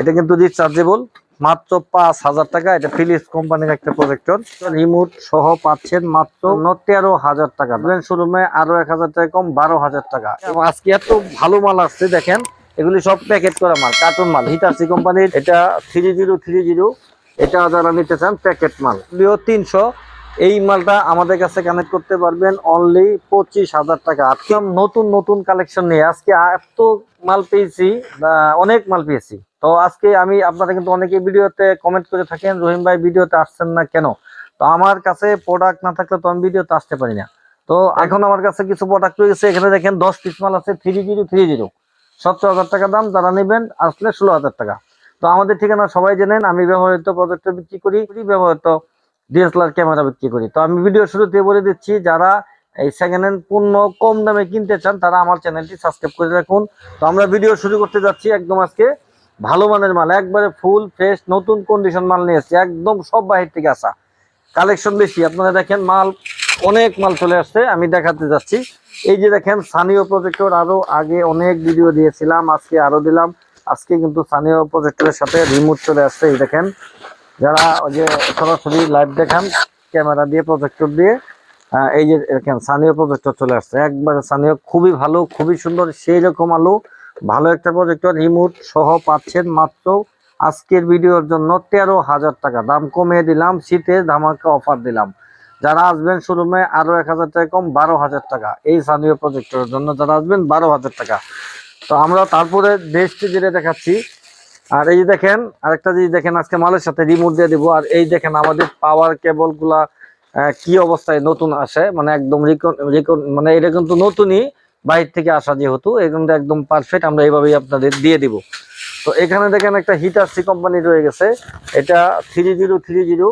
এটা কিন্তু রিচার্জেবল মাত্র পাঁচ হাজার টাকা। এটা ফিলিপস কোম্পানির একটা প্রজেক্টর রিমোট সহ পাচ্ছেন মাত্র তেরো হাজার টাকা। শোরুমে আরও এক হাজার টাকা কম বারো হাজার টাকা। এবং আজকে এত ভালো মাল আসছে দেখেন এগুলি সব প্যাকেট করা মাল কার্টুন মাল। হিটাসি কোম্পানির এটা থ্রি জিরো থ্রি জিরো এটা যারা নিতে চান প্যাকেট মাল। এগুলিও তিনশো। এই মালটা আমাদের কাছে কানেক্ট করতে পারবেন অনলি পঁচিশ হাজার টাকা। আজকে নতুন নতুন কালেকশন নিয়ে আজকে এত মাল পেয়েছি অনেক মাল পেয়েছি। তো আজকে আমি আপনারা কিন্তু অনেকে ভিডিওতে কমেন্ট করে থাকেন, রহিম ভাই ভিডিওতে আসছেন না কেন? তো আমার কাছে প্রোডাক্ট না থাকলে তো আমি ভিডিওতে আসতে পারি না। তো এখন আমার কাছে কিছু প্রোডাক্ট রয়েছে, এখানে দেখেন দশ পিস মাল আছে থ্রি জিরো থ্রি জিরো সতেরো হাজার টাকা দাম, যারা নেবেন, আসলে ষোলো হাজার টাকা। তো আমাদের ঠিকানা সবাই জানেন, আমি ব্যবহৃত প্রজেক্টর বিক্রি করি ব্যবহৃত ডিএসএলআর ক্যামেরা বিক্রি করি। তো আমি ভিডিও শুরুতে বলে দিচ্ছি, যারা এই সেকেন্ড হ্যান্ড পণ্য কম দামে কিনতে চান, তারা আমার চ্যানেলটি সাবস্ক্রাইব করে রাখুন। তো আমরা ভিডিও শুরু করতে যাচ্ছি একদম আজকে। ভালো মানের মাল, একবারে ফুল ফ্রেশ নতুন কন্ডিশন মাল নিয়ে একদম সব বাহির থেকে আসা। কালেকশন বেশি, আপনারা দেখেন মাল, অনেক মাল চলে আসছে, আমি দেখাতে যাচ্ছি। এই যে দেখেন স্থানীয় প্রজেক্টর আরও আগে অনেক ভিডিও দিয়েছিলাম, আজকে আরও দিলাম। আজকে কিন্তু স্থানীয় প্রজেক্টরের সাথে রিমোট চলে আসছে, এই দেখেন। যারা ওই যে সরাসরি লাইভ দেখান ক্যামেরা দিয়ে প্রজেক্টর দিয়ে এই যে দেখেন স্থানীয় প্রজেক্টর চলে আসছে। একবারে স্থানীয় খুবই ভালো, খুবই সুন্দর, সেই রকম আলো। ভালো একটা প্রজেক্টর রিমোট সহ পাচ্ছেন মাত্র আজকের ভিডিওর জন্য তেরো হাজার টাকা। দাম কমিয়ে দিলাম, শীতে ধামাকা অফার দিলাম। যারা আসবেন শোরুমে আরও এক হাজার টাকা কম, বারো হাজার টাকা। এই স্থানীয় প্রজেক্টরের জন্য যারা আসবেন, বারো হাজার টাকা। তো আমরা তারপরে দেশটি যেটা দেখাচ্ছি, আর এই দেখেন, আরেকটা জিনিস দেখেন, আজকে মালের সাথে রিমোট দিয়ে দিব। আর এই দেখেন আমাদের পাওয়ার কেবলগুলা কি অবস্থায় নতুন আসে মানে একদম রিকন- রিকন- মানে এটা কিন্তু নতুনই। বাইরে থেকে আসা যেহেতু কিন্তু একদম পারফেক্ট আমরা এইভাবেই আপনাদের দিয়ে দিব। তো এখানে দেখেন একটা হিটারসি কোম্পানি রয়ে গেছে। এটা থ্রি জিরো থ্রি জিরো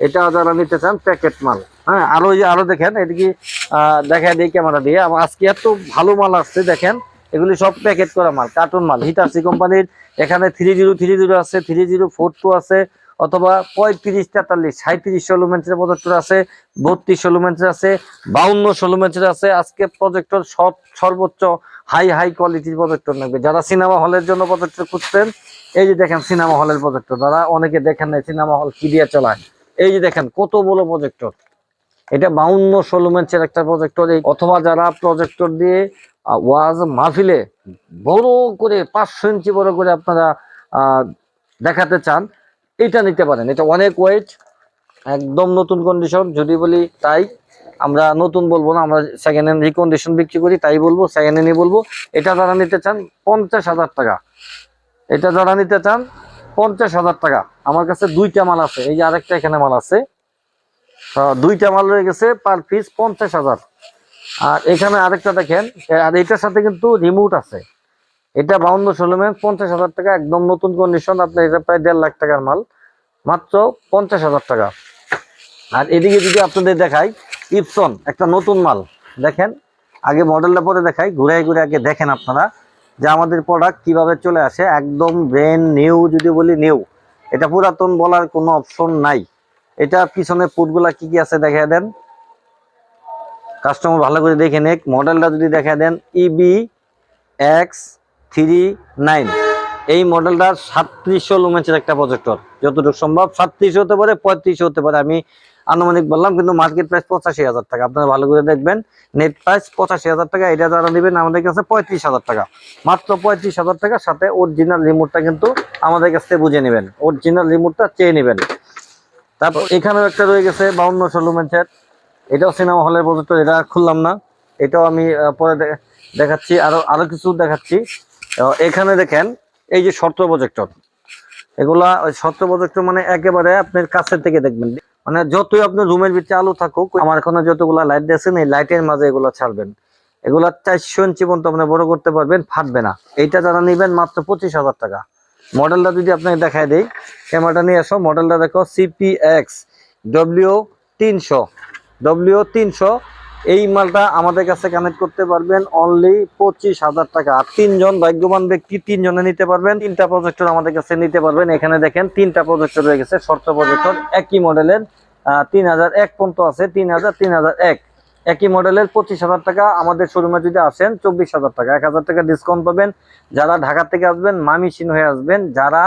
এটা যারা নিতে চান প্যাকেট মাল। হ্যাঁ আরও এই যে আরও দেখেন, এটা কি দেখা দিই ক্যামেরা দিয়ে। আমার আজকে এত ভালো মাল আসছে, দেখেন, এগুলি সব প্যাকেট করা মাল কার্টুন মাল। হিটারসি কোম্পানির এখানে থ্রি জিরো থ্রি জিরো আছে থ্রি জিরো ফোর টু আছে অথবা পঁয়ত্রিশ তেতাল্লিশ সাঁত্রিশ ষোলো মেন্সের প্রজেক্টর আছে, বত্রিশ ষোলো মেন্সের আছে, বাউন্ন ষোলো মেন্সের আছে, আজকে প্রজেক্টর সব সর্বোচ্চ হাই হাই কোয়ালিটির প্রজেক্টর নেবে যারা সিনেমা হলের জন্য প্রজেক্টর খুঁজছেন এই যে দেখেন সিনেমা হলের প্রজেক্টর যারা অনেকে দেখেন নাই সিনেমা হল কি দিয়ে চালায়? এই যে দেখেন কত বড় প্রজেক্টর এটা বাউন্ন ষোলো মেন্সের একটা প্রজেক্টর এই অথবা যারা প্রজেক্টর দিয়ে ওয়াজ মাহফিলে বড় করে, পাঁচশো ইঞ্চি বড় করে আপনারা দেখাতে চান এটা নিতে পারেন। এটা অনেক ওয়েট একদম নতুন কন্ডিশন যদি বলি তাই। আমরা নতুন বলব না, আমরা সেকেন্ড হ্যান্ড রিকন্ডিশন বিক্রি করি, তাই বলব সেকেন্ড হ্যান্ডই বলব। এটা যারা নিতে চান, পঞ্চাশ হাজার টাকা। এটা যারা নিতে চান, পঞ্চাশ হাজার টাকা। আমার কাছে দুইটা মাল আছে, এই যে আরেকটা এখানে মাল আছে। দুইটা মাল রয়ে গেছে পার পিস পঞ্চাশ হাজার। আর এখানে আরেকটা দেখেন, আর এটার সাথে কিন্তু রিমোট আছে। এটা বাউন্ন ষোলো পঞ্চাশ হাজার টাকা, একদম নতুন কন্ডিশন আপনার এটা প্রায় দেড় লাখ টাকার মাল। মাত্র পঞ্চাশ হাজার টাকা। আর এদিকে যদি আপনাদের দেখাই ইপসন একটা নতুন মাল। দেখেন, আগে মডেলটা পরে দেখাই ঘুরে ঘুরে আগে দেখেন আপনারা যে আমাদের প্রোডাক্ট কীভাবে চলে আসে। একদম ব্রেন নিউ যদি বলি নিউ এটা পুরাতন বলার কোনো অপশন নাই। এটা পিছনে পুটগুলা কি কি আছে দেখা দেন। কাস্টমার ভালো করে দেখে নেক। মডেলটা যদি দেখা দেন E EB X three nine. এই মডেলটার সাতত্রিশশো লুমেন্সের একটা প্রজেক্টর যতটুকু সম্ভব সাতত্রিশ হতে পারে পঁয়ত্রিশ হতে পারে। আমি আনুমানিক বললাম, কিন্তু মার্কেট প্রাইস পঁচাশি হাজার টাকা। আপনারা ভালো করে দেখবেন নেট প্রাইস পঁচাশি হাজার টাকা, এটা যারা নেবেন, আমাদের কাছে পঁয়ত্রিশ হাজার টাকা। মাত্র পঁয়ত্রিশ হাজার টাকার সাথে অরিজিনাল রিমোটটা কিন্তু আমাদের কাছ থেকে বুঝে নেবেন। অরিজিনাল রিমোটটা চেয়ে নেবেন। তারপর এখানেও একটা রয়ে গেছে বাউন্ন ষোলো মেন্সের এটাও সিনেমা হলের প্রজেক্টর এটা খুললাম না। এটাও আমি পরে দেখাচ্ছি। আরও আরও কিছু দেখাচ্ছি। এখানে দেখেন, এই যে শর্ত প্রজেক্টর এগুলা ওই শর্ত প্রজেক্টর মানে একেবারে আপনার কাছের থেকে দেখবেন। মানে যতই আপনার রুমের ভিতরে আলো থাকুক, আমার এখানে যতগুলা লাইট দিয়েছেন এই লাইটের মাঝে এগুলা ছাড়বেন। এগুলা চারশো ইঞ্চি পর্যন্ত আপনি বড় করতে পারবেন, ফাটবে না। এইটা যারা নিবেন মাত্র পঁচিশ হাজার টাকা। মডেলটা যদি আপনাকে দেখায় দেই ক্যামেরাটা নিয়ে আসো মডেলটা দেখো সিপিএক্স ডব্লিউ তিনশো ডব্লিউ তিনশো এই মালটা আমাদের কাছে কানেক্ট করতে পারবেন অনলি পঁচিশ হাজার টাকা। আর তিনজন ভাগ্যবান ব্যক্তি তিনজনে নিতে পারবেন। তিনটা প্রজেক্টর আমাদের কাছে নিতে পারবেন। এখানে দেখেন তিনটা প্রজেক্টর রয়ে গেছে শর্ত প্রজেক্টর একই মডেলের তিন হাজার এক পর্যন্ত আছে, তিন হাজার তিন হাজার এক। একই মডেলের পঁচিশ হাজার টাকা। আমাদের শোরুমে যদি আসেন, চব্বিশ হাজার টাকা। এক হাজার টাকা ডিসকাউন্ট পাবেন। যারা ঢাকা থেকে আসবেন, মামিসিন হয়ে আসবেন। যারা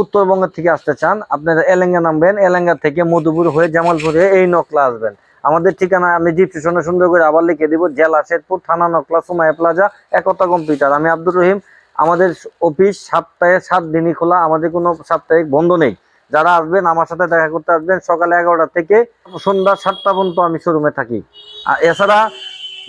উত্তরবঙ্গের থেকে আসতে চান, আপনারা এলেঙ্গা নামবেন। এলেঙ্গা থেকে মধুপুর হয়ে জামালপুর হয়ে এই নকলা আসবেন। আমাদের ঠিকানা আমি ডিসক্রিপশনে সুন্দর করে আবার লিখে দিব, জেলা শেরপুর, থানা নকলা, সুমাইয়া প্লাজা, একতা কম্পিউটার। আমি আব্দুর রহিম, আমাদের অফিস সপ্তাহে সাত দিনই খোলা, আমাদের কোনো সাপ্তাহিক বন্ধ নেই। যারা আসবেন, আমার সাথে দেখা করতে আসবেন, সকালে এগারোটা থেকে সন্ধ্যা সাতটা পর্যন্ত আমি শোরুমে থাকি। আর এছাড়া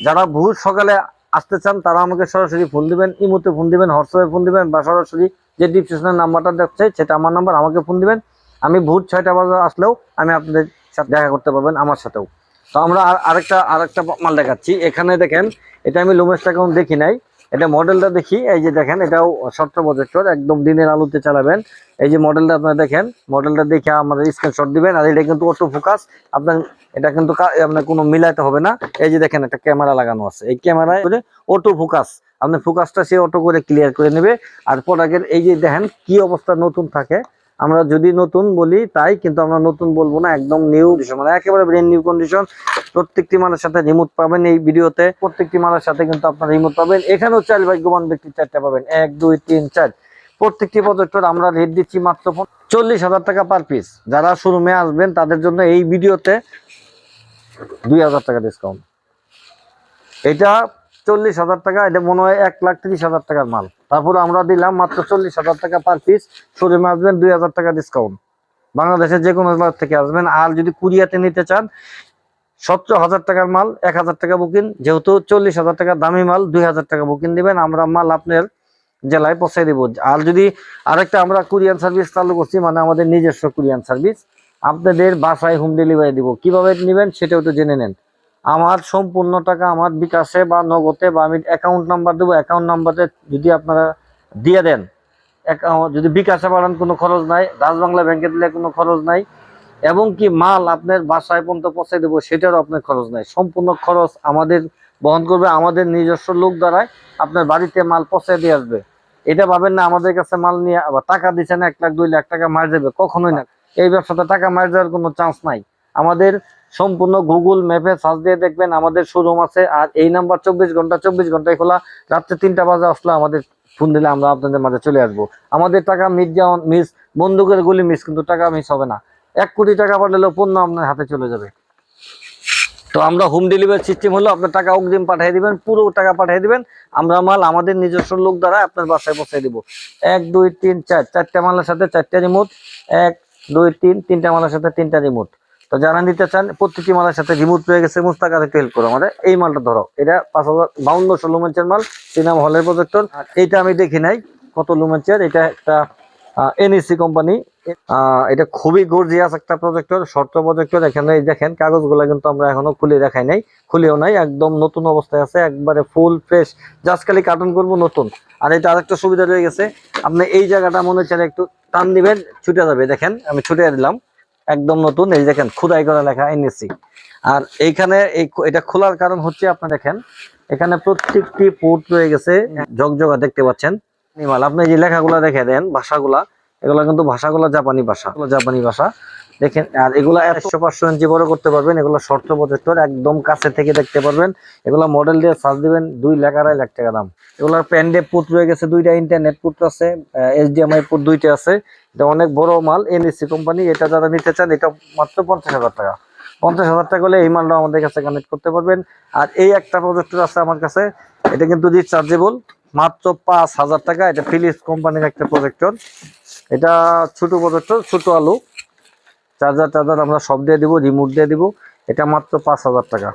যারা ভোর সকালে আসতে চান, তারা আমাকে সরাসরি ফোন দিবেন, ইমোতে ফোন দিবেন, হোয়াটসঅ্যাপে ফোন দিবেন, বা সরাসরি যে ডিসক্রিপশনের নাম্বারটা দেখছে, সেটা আমার নাম্বার আমাকে ফোন দিবেন। আমি ভোর ছয়টা বাজে আসলেও আমি আপনাদের সাথে দেখা করতে পারবেন, আমার সাথেও। তো আমরা আর- আরেকটা আরেকটা মাল দেখাচ্ছি। এখানে দেখেন, এটা আমি লুমেসটা এখন দেখি নাই। এটা মডেলটা দেখি, এই যে দেখেন, এটাও সত্তর প্রজেক্টর একদম দিনের আলোতে চালাবেন। এই যে মডেলটা আপনারা দেখেন মডেলটা দেখে আমাদের স্ক্রিনশট দিবেন, আর এটা কিন্তু অটো ফোকাস আপনার, এটা কিন্তু আপনার কোনো মিলাইতে হবে না। এই যে দেখেন, একটা ক্যামেরা লাগানো আছে। এই ক্যামেরায় অটো ফোকাস আপনি ফোকাসটা সে অটো করে ক্লিয়ার করে নেবে। আর প্রোডাক্টের এই যে দেখেন, কি অবস্থা নতুন থাকে। আমরা যদি নতুন বলি, তাই কিন্তু আমরা নতুন বলব না, একদম নিউ মানে একেবারে ব্রেন নিউ কন্ডিশন প্রত্যেকটি মালের সাথে রিমোট পাবেন এই ভিডিওতে। প্রত্যেকটি মালের সাথে কিন্তু আপনার রিমোট পাবেন। এখানেও চার ভাগ্যবান ব্যক্তি চারটা পাবেন। এক, দুই, তিন, চার। প্রত্যেকটি প্রজেক্টর আমরা রেট দিচ্ছি মাত্র চল্লিশ হাজার টাকা পার পিস যারা শোরুমে আসবেন, তাদের জন্য এই ভিডিওতে দুই হাজার টাকা ডিসকাউন্ট এটা চল্লিশ হাজার টাকা, এটা মনে হয় এক লাখ তিরিশ হাজার টাকার মাল। তারপর আমরা দিলাম মাত্র চল্লিশ হাজার টাকা পার পিস শোরুমে আসবেন দুই হাজার টাকা ডিসকাউন্ট বাংলাদেশের যে কোনো জেলা থেকে আসবেন, আর যদি কুরিয়াতে নিতে চান, সতেরো হাজার টাকার মাল, এক হাজার টাকা বুকিং যেহেতু চল্লিশ হাজার টাকা দামি মাল, দুই হাজার টাকা বুকিং দিবেন, আমরা মাল আপনার জেলায় পৌঁছে দিব। আর যদি আরেকটা আমরা কুরিয়ান সার্ভিস চালু করছি মানে আমাদের নিজস্ব কুরিয়ান সার্ভিস আপনাদের বাসায় হোম ডেলিভারি দিব। কীভাবে নেবেন সেটাও তো জেনে নেন। আমার সম্পূর্ণ টাকা আমার বিকাশে বা নগদে বা আমি অ্যাকাউন্ট নাম্বার দেবো অ্যাকাউন্ট নাম্বারে যদি আপনারা দিয়ে দেন যদি বিকাশে পাঠান কোনো খরচ নাই ডাচ বাংলা ব্যাংকে দিলে কোনো খরচ নাই, এবং কি মাল আপনার বাসায় পর্যন্ত পৌঁছে দেবো, সেটারও আপনার খরচ নাই। সম্পূর্ণ খরচ আমাদের বহন করবে, আমাদের নিজস্ব লোক দ্বারাই আপনার বাড়িতে মাল পৌঁছে দিয়ে আসবে। এটা ভাবেন না, আমাদের কাছে মাল নিয়ে আবার টাকা দিচ্ছেন, এক লাখ, দুই লাখ টাকা মার যাবে কখনোই না। এই ব্যবসাতে টাকা মার যাওয়ার কোনো চান্স নাই। আমাদের সম্পূর্ণ গুগল ম্যাপে সার্চ দিয়ে দেখবেন আমাদের শোরুম আছে। আর এই নাম্বার চব্বিশ ঘণ্টা, চব্বিশ ঘন্টায় খোলা। রাত্রে তিনটা বাজে আসলে, আমাদের ফোন দিলে আমরা আপনাদের মাঝে চলে আসব। আমাদের টাকা মিস যেমন মিস বন্দুকের গুলি মিস কিন্তু টাকা মিস হবে না। এক কোটি টাকা পাঠালেও পণ্য আপনার হাতে চলে যাবে। তো আমরা হোম ডেলিভারি সিস্টেম হলো, আপনার টাকা অগ্রিম পাঠিয়ে দিবেন, পুরো টাকা পাঠিয়ে দিবেন। আমরা মাল আমাদের নিজস্ব লোক দ্বারা আপনার বাসায় পৌঁছে দিব। এক, দুই, তিন, চার, চারটা মালের সাথে চারটা রিমোট এক, দুই, তিন, তিনটা মালের সাথে তিনটা রিমোট তো যারা নিতে চান প্রত্যেকটি মালের সাথে রিমোট পেয়ে গেছে মুস্তাক একটু হেল্প করো। আমাদের এই মালটা ধরো এটা পাঁচ হাজার বাউন্ন ষোলো ইঞ্চের মাল সিনেমা হলের প্রজেক্টর। এইটা আমি দেখি নাই কত লুমেন্সের এটা একটা এনএসসি কোম্পানি এটা খুবই গর্জিয়াস একটা প্রজেক্টর শর্ট প্রজেক্টর এখানে এই দেখেন কাগজগুলো কিন্তু আমরা এখনও খুলে দেখাই নাই খুলেও নাই একদম নতুন অবস্থায় আছে একবারে ফুল ফ্রেশ জাস্ট খালি কার্টুন করব নতুন। আর এটা আরেকটা সুবিধা রয়ে গেছে আপনি এই জায়গাটা মনে হচ্ছে একটু টান দিবেন ছুটে যাবে দেখেন আমি ছুটে দিলাম। একদম নতুন, এই দেখেন, খুদাই করে লেখা এনেছি আর এইখানে এই এটা খোলার কারণ হচ্ছে, আপনি দেখেন, এখানে প্রত্যেকটি পোর্ট রয়ে গেছে জগজগা দেখতে পাচ্ছেন। নিমাল, আপনি যে লেখাগুলো দেখে দেন, ভাষাগুলা, এগুলো কিন্তু ভাষাগুলো জাপানি ভাষা। জাপানি ভাষা। দেখেন, আর এগুলো একশো পাঁচশো ইঞ্চি বড় করতে পারবেন, এগুলো শর্ট প্রজেক্টর একদম কাছে থেকে দেখতে পারবেন। এগুলো মডেল দিয়ে সার্চ দিবেন দুই লাখ আড়াই লাখ টাকা দাম। এগুলোর প্যান্ডে পুট রয়ে গেছে, দুইটা ইন্টারনেট পুট আছে এইচডিএমআই পুট দুইটা আছে। এটা অনেক বড় মাল এনএসসি কোম্পানি এটা যারা নিতে চান, এটা মাত্র পঞ্চাশ হাজার টাকা। পঞ্চাশ হাজার টাকা হলে এই মালটা আমাদের কাছে কানেক্ট করতে পারবেন। আর এই একটা প্রজেক্টর আছে আমার কাছে, এটা কিন্তু রিচার্জেবল মাত্র পাঁচ হাজার টাকা। এটা ফিলিপস কোম্পানির একটা প্রজেক্টর এটা ছোট প্রজেক্টর ছোট আলু। চার্জার টার্জার আমরা সব দিয়ে দিব রিমোট দিয়ে দিব। এটা মাত্র পাঁচ হাজার টাকা।